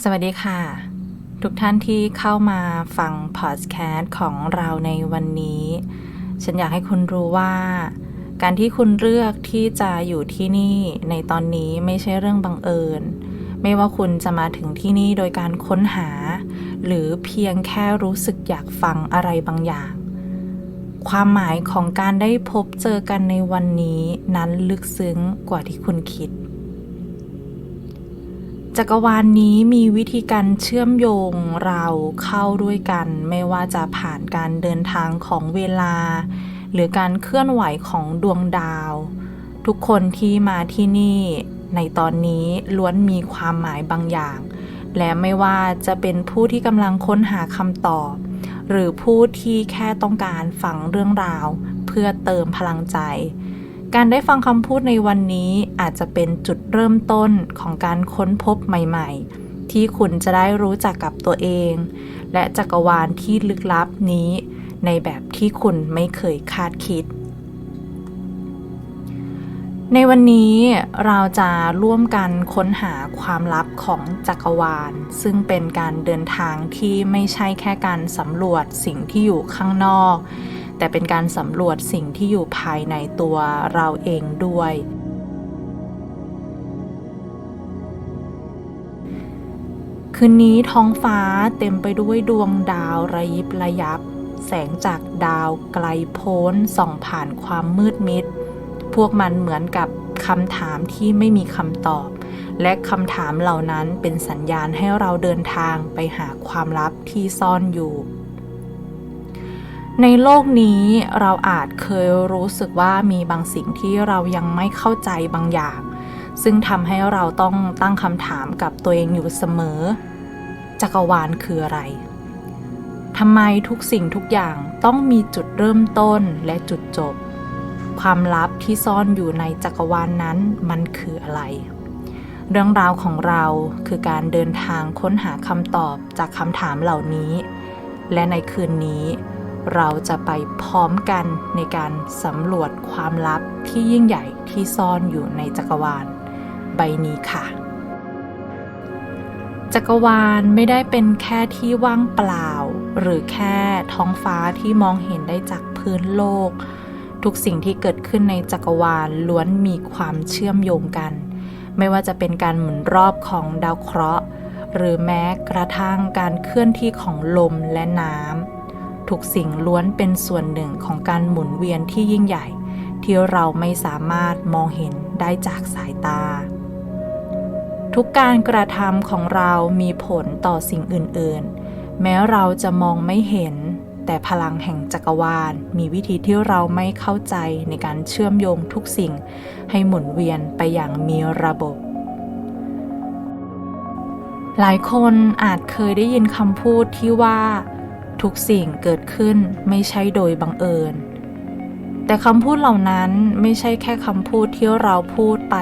สวัสดีค่ะ ทุกท่านที่เข้ามาฟังพอดแคสต์ของเราในวันนี้ ฉันอยากให้คุณรู้ว่า การที่คุณเลือกที่จะอยู่ที่นี่ในตอนนี้ไม่ใช่เรื่องบังเอิญ ไม่ว่าคุณจะมาถึงที่นี่โดยการค้นหา หรือเพียงแค่รู้สึกอยากฟังอะไรบางอย่าง ความหมายของการได้พบเจอกันในวันนี้นั้นลึกซึ้งกว่าที่คุณคิด จักรวาลนนี้มีวิธีการเชื่อมโยงเราเข้าด้วยกัน ไม่ว่าจะผ่านการเดินทางของเวลา หรือการเคลื่อนไหวของดวงดาว ทุกคนที่มาที่นี่ ในตอนนี้ล้วนมีความหมายบางอย่าง และไม่ว่าจะเป็นผู้ที่กำลังค้นหาคำตอบ หรือผู้ที่แค่ต้องการฟังเรื่องราว เพื่อเติมพลังใจ การได้ฟังคำพูดในวันนี้อาจจะเป็นจุดเริ่มต้นของการค้นพบใหม่ ๆ ที่คุณจะได้รู้จักกับตัวเอง และจักรวาลที่ลึกลับนี้ ในแบบที่คุณไม่เคยคาดคิด ในวันนี้เราจะร่วมกันค้นหาความลับของจักรวาล ซึ่งเป็นการเดินทางที่ไม่ใช่แค่การสำรวจสิ่งที่อยู่ข้างนอก แต่เป็นการสำรวจสิ่งที่อยู่ภายในตัวเราเองด้วย คืนนี้ท้องฟ้าเต็มไปด้วยดวงดาวระยิบระยับ แสงจากดาวไกลโพ้นส่องผ่านความมืดมิด พวกมันเหมือนกับคำถามที่ไม่มีคำตอบ และคำถามเหล่านั้นเป็นสัญญาณให้เราเดินทางไปหาความลับที่ซ่อนอยู่ ในโลกนี้เราอาจเคยรู้สึกว่ามีบางสิ่งที่เรายังไม่เข้าใจบางอย่าง ซึ่งทำให้เราต้องตั้งคำถามกับตัวเองอยู่เสมอ จักรวาลคืออะไรทำไมทุกสิ่งทุกอย่างต้องมีจุดเริ่มต้นและจุดจบ ความลับที่ซ่อนอยู่ในจักรวาลนนั้นมันคืออะไร เรื่องราวของเราคือการเดินทางค้นหาคำตอบจากคำถามเหล่านี้ และในคืนนี้ เราจะไปพร้อมกันในการสำรวจความลับที่ยิ่งใหญ่ที่ซ่อนอยู่ในจักรวาล ใบนี้ค่ะ จักรวาลไม่ได้เป็นแค่ที่ว่างเปล่า หรือแค่ท้องฟ้าที่มองเห็นได้จากพื้นโลก ทุกสิ่งที่เกิดขึ้นในจักรวาลล้วนมีความเชื่อมโยงกัน ไม่ว่าจะเป็นการหมุนรอบของดาวเคราะห์ หรือแม้กระทั่งการเคลื่อนที่ของลมและน้ำ ทุกสิ่งล้วนเป็นส่วนหนึ่งของการหมุนเวียนที่ยิ่งใหญ่ ที่เราไม่สามารถมองเห็นได้จากสายตา ทุกการกระทำของเรามีผลต่อสิ่งอื่น ๆ แม้เราจะมองไม่เห็น แต่พลังแห่งจักรวาล มีวิธีที่เราไม่เข้าใจในการเชื่อมโยงทุกสิ่ง ให้หมุนเวียนไปอย่างมีระบบหลายคนอาจเคยได้ยินคำพูดที่ว่า ทุกสิ่งเกิดขึ้นไม่ใช่โดยบังเอิญ แต่คำพูดเหล่านั้นไม่ใช่แค่คำพูดที่เราพูดไป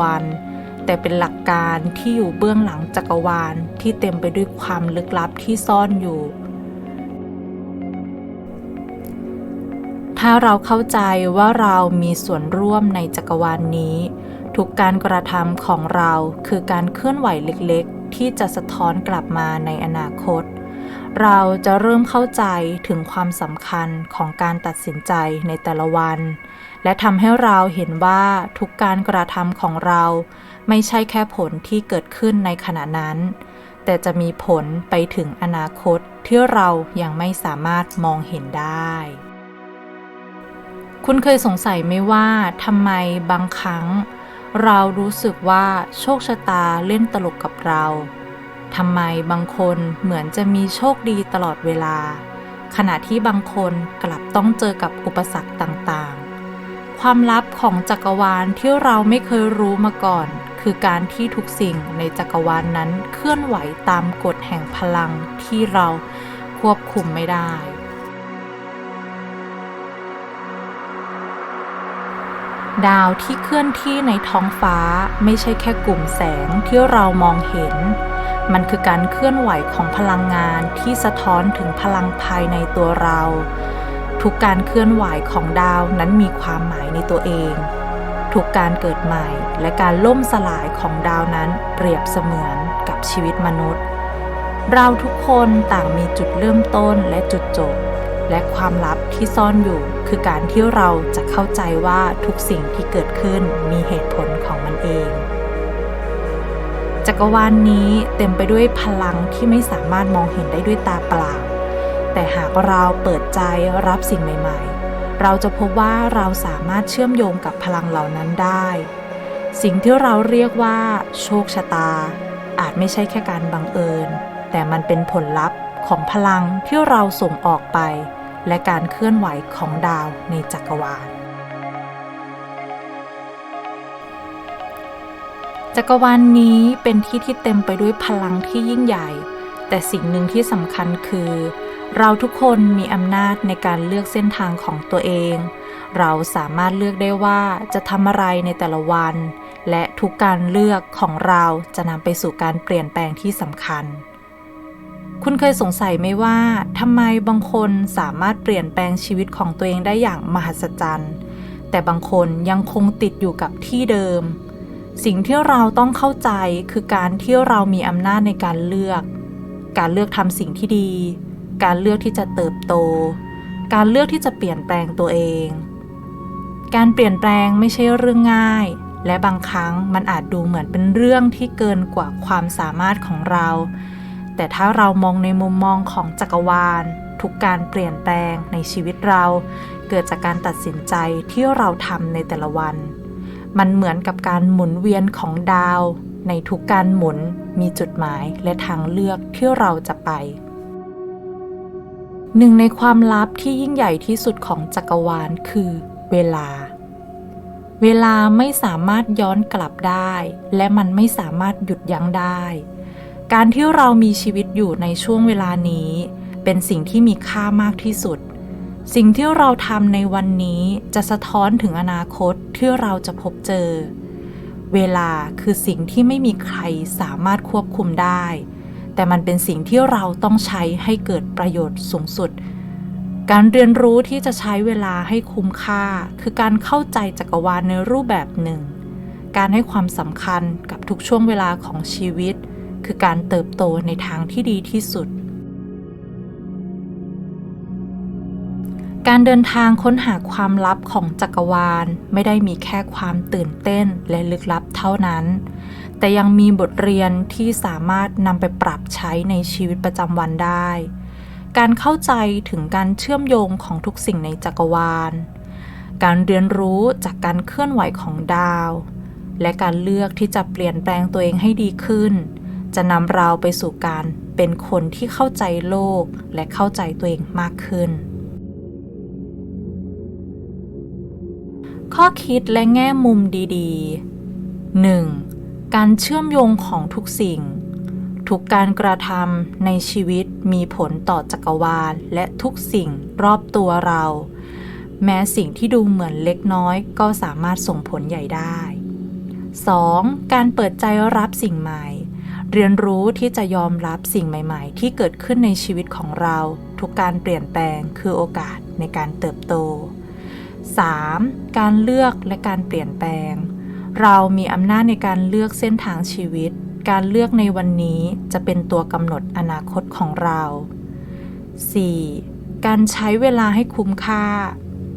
วันๆ แต่เป็นหลักการที่อยู่เบื้องหลังจักรวาลที่เต็มไปด้วยความลึกลับที่ซ่อนอยู่ ถ้าเราเข้าใจว่าเรามีส่วนร่วมในจักรวาลนนี้ ทุกการกระทำของเราคือการเคลื่อนไหวเล็กๆ ที่จะสะท้อนกลับมาในอนาคต เราจะเริ่มเข้าใจถึงความสำคัญของการตัดสินใจในแต่ละวัน และทำให้เราเห็นว่าทุกการกระทำของเรา ไม่ใช่แค่ผลที่เกิดขึ้นในขณะนั้น แต่จะมีผลไปถึงอนาคตที่เรายังไม่สามารถมองเห็นได้ คุณเคยสงสัยไหมว่าทำไมบางครั้ง เรารู้สึกว่าโชคชะตาเล่นตลกกับเรา ทำไมบางคนเหมือนจะมีโชคดีตลอดเวลา ขณะที่บางคนกลับต้องเจอกับอุปสรรคต่างๆ ความลับของจักรวาลที่เราไม่เคยรู้มาก่อน คือการที่ทุกสิ่งในจักรวาลนนั้นเคลื่อนไหวตามกฎแห่งพลังที่เราควบคุมไม่ได้ ดาวที่เคลื่อนที่ในท้องฟ้าไม่ใช่แค่กลุ่มแสงที่เรามองเห็น มันคือการเคลื่อนไหวของพลังงานที่สะท้อนถึงพลังภายในตัวเรา ทุกการเคลื่อนไหวของดาวนั้นมีความหมายในตัวเอง ทุกการเกิดใหม่และการล่มสลายของดาวนั้นเปรียบเสมือนกับชีวิตมนุษย์ เราทุกคนต่างมีจุดเริ่มต้นและจุดจบ และความลับที่ซ่อนอยู่คือการที่เราจะเข้าใจว่าทุกสิ่งที่เกิดขึ้นมีเหตุผลของมันเอง จักรวาลนนี้เต็มไปด้วยพลังที่ไม่สามารถมองเห็นได้ด้วยตาเปล่า แต่หากเราเปิดใจรับสิ่งใหม่ ๆ เราจะพบว่าเราสามารถเชื่อมโยงกับพลังเหล่านั้นได้ สิ่งที่เราเรียกว่า โชคชะตา อาจไม่ใช่แค่การบังเอิญ แต่มันเป็นผลลัพธ์ของพลังที่เราส่งออกไป และการเคลื่อนไหวของดาวในจักรวาล จักรวาลนนี้เป็นที่ที่เต็มไปด้วยพลังที่ยิ่งใหญ่ แต่สิ่งหนึ่งที่สำคัญคือ เราทุกคนมีอำนาจในการเลือกเส้นทางของตัวเอง เราสามารถเลือกได้ว่าจะทำอะไรในแต่ละวัน และทุกการเลือกของเราจะนำไปสู่การเปลี่ยนแปลงที่สำคัญ คุณเคยสงสัยไหมว่าทำไมบางคนสามารถเปลี่ยนแปลงชีวิตของตัวเองได้อย่างมหัศจรรย์ แต่บางคนยังคงติดอยู่กับที่เดิม สิ่งที่เราต้องเข้าใจคือการที่เรามีอำนาจในการเลือก การเลือกทำสิ่งที่ดี การเลือกที่จะเติบโต การเลือกที่จะเปลี่ยนแปลงตัวเอง การเปลี่ยนแปลงไม่ใช่เรื่องง่าย และบางครั้งมันอาจดูเหมือนเป็นเรื่องที่เกินกว่าความสามารถของเรา แต่ถ้าเรามองในมุมมองของจักรวาล ทุกการเปลี่ยนแปลงในชีวิตเรา เกิดจากการตัดสินใจที่เราทำในแต่ละวัน มันเหมือนกับการหมุนเวียนของดาว ในทุกการหมุนมีจุดหมายและทางเลือกที่เราจะไป หนึ่งในความลับที่ยิ่งใหญ่ที่สุดของจักรวาลคือเวลา เวลาไม่สามารถย้อนกลับได้ และมันไม่สามารถหยุดยั้งได้ การที่เรามีชีวิตอยู่ในช่วงเวลานี้ เป็นสิ่งที่มีค่ามากที่สุด สิ่งที่เราทำในวันนี้จะสะท้อนถึงอนาคตที่เราจะพบเจอ เวลาคือสิ่งที่ไม่มีใครสามารถควบคุมได้ แต่มันเป็นสิ่งที่เราต้องใช้ให้เกิดประโยชน์สูงสุด การเรียนรู้ที่จะใช้เวลาให้คุ้มค่า คือการเข้าใจจักรวาลในรูปแบบหนึ่ง การให้ความสำคัญกับทุกช่วงเวลาของชีวิต คือการเติบโตในทางที่ดีที่สุด การเดินทางค้นหาความลับของจักรวาลไม่ได้มีแค่ความตื่นเต้นและลึกลับเท่านั้น แต่ยังมีบทเรียนที่สามารถนำไปปรับใช้ในชีวิตประจำวันได้ การเข้าใจถึงการเชื่อมโยงของทุกสิ่งในจักรวาล การเรียนรู้จากการเคลื่อนไหวของดาว และการเลือกที่จะเปลี่ยนแปลงตัวเองให้ดีขึ้น จะนำเราไปสู่การเป็นคนที่เข้าใจโลกและเข้าใจตัวเองมากขึ้น ข้อคิดและแง่มุมดีๆ 1. การเชื่อมโยงของทุกสิ่ง ทุกการกระทำในชีวิตมีผลต่อจักรวาลและทุกสิ่งรอบตัวเรา แม้สิ่งที่ดูเหมือนเล็กน้อยก็สามารถส่งผลใหญ่ได้ 2. การเปิดใจรับสิ่งใหม่ เรียนรู้ที่จะยอมรับสิ่งใหม่ ๆ ที่เกิดขึ้นในชีวิตของเรา ทุกการเปลี่ยนแปลงคือโอกาสในการเติบโต 3. การเลือกและการเปลี่ยนแปลง เรามีอำนาจในการเลือกเส้นทางชีวิต การเลือกในวันนี้จะเป็นตัวกำหนดอนาคตของเรา 4. การใช้เวลาให้คุ้มค่า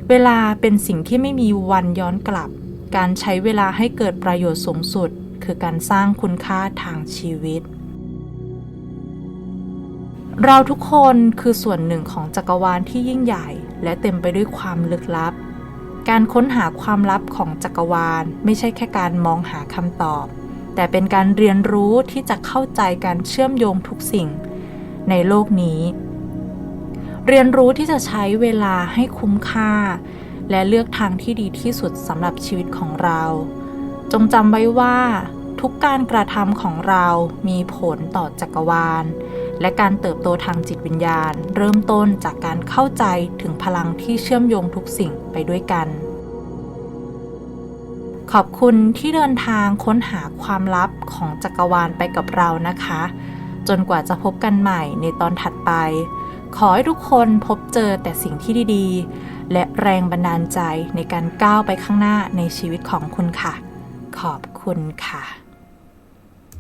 เวลาเป็นสิ่งที่ไม่มีวันย้อนกลับ การใช้เวลาให้เกิดประโยชน์สูงสุด คือการสร้างคุณค่าทางชีวิตเราทุกคนคือส่วนหนึ่งของจักรวาลที่ยิ่งใหญ่ และเต็มไปด้วยความลึกลับ การค้นหาความลับของจักรวาล ไม่ใช่แค่การมองหาคำตอบ แต่เป็นการเรียนรู้ที่จะเข้าใจการเชื่อมโยงทุกสิ่ง ในโลกนี้ เรียนรู้ที่จะใช้เวลาให้คุ้มค่า และเลือกทางที่ดีที่สุดสำหรับชีวิตของเรา จงจำไว้ว่า ทุกการกระทำของเรามีผลต่อจักรวาล และการเติบโตทางจิตวิญญาณ เริ่มต้นจากการเข้าใจถึงพลังที่เชื่อมโยงทุกสิ่งไปด้วยกัน ขอบคุณที่เดินทางค้นหาความลับของจักรวาลไปกับเรานะคะ จนกว่าจะพบกันใหม่ในตอนถัดไป ขอให้ทุกคนพบเจอแต่สิ่งที่ดีๆ และแรงบันดาลใจในการก้าวไปข้างหน้าในชีวิตของคุณค่ะ ขอบคุณค่ะ